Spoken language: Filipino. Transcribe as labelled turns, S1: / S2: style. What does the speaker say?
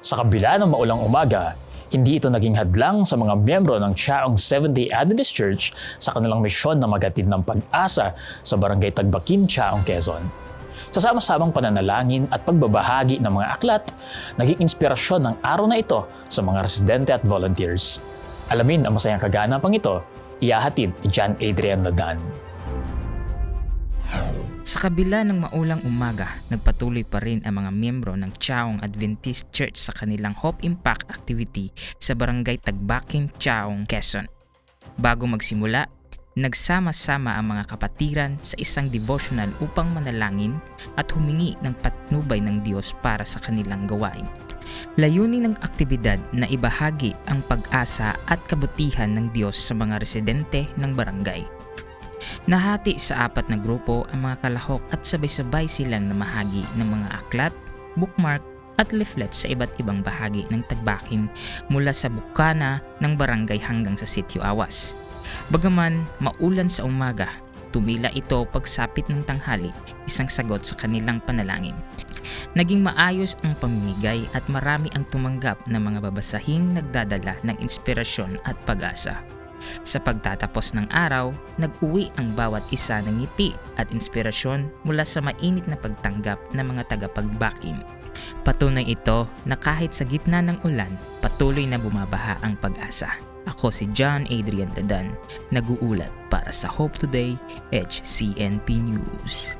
S1: Sa kabila ng maulang umaga, hindi ito naging hadlang sa mga miyembro ng Chaong Seventh-day Adventist Church sa kanilang misyon na magatid ng pag-asa sa barangay Tagbakin, Chaong, Quezon. Sa sama-samang pananalangin at pagbabahagi ng mga aklat, naging inspirasyon ng araw na ito sa mga residente at volunteers. Alamin ang masayang kaganapang ito, iyahatid ni John Adrian Ladan.
S2: Sa kabila ng maulang umaga, nagpatuloy pa rin ang mga miyembro ng Chaong Adventist Church sa kanilang Hope Impact activity sa barangay Tagbakin, Chaong, Quezon. Bago magsimula, nagsama-sama ang mga kapatiran sa isang devotional upang manalangin at humingi ng patnubay ng Diyos para sa kanilang gawain. Layunin ng aktibidad na ibahagi ang pag-asa at kabutihan ng Diyos sa mga residente ng barangay. Nahati sa apat na grupo ang mga kalahok at sabay-sabay silang namahagi ng mga aklat, bookmark at leaflet sa iba't ibang bahagi ng tagbakin mula sa bukana ng barangay hanggang sa sitio Awas. Bagaman maulan sa umaga, tumila ito pagsapit ng tanghali, isang sagot sa kanilang panalangin. Naging maayos ang pamimigay at marami ang tumanggap ng mga babasahing nagdadala ng inspirasyon at pag-asa. Sa pagtatapos ng araw, nag-uwi ang bawat isa ng ngiti at inspirasyon mula sa mainit na pagtanggap ng mga tagapagbakin. Patunay ito na kahit sa gitna ng ulan, patuloy na bumabaha ang pag-asa. Ako si John Adrian Dadan, nag-uulat para sa Hope Today HCNP News.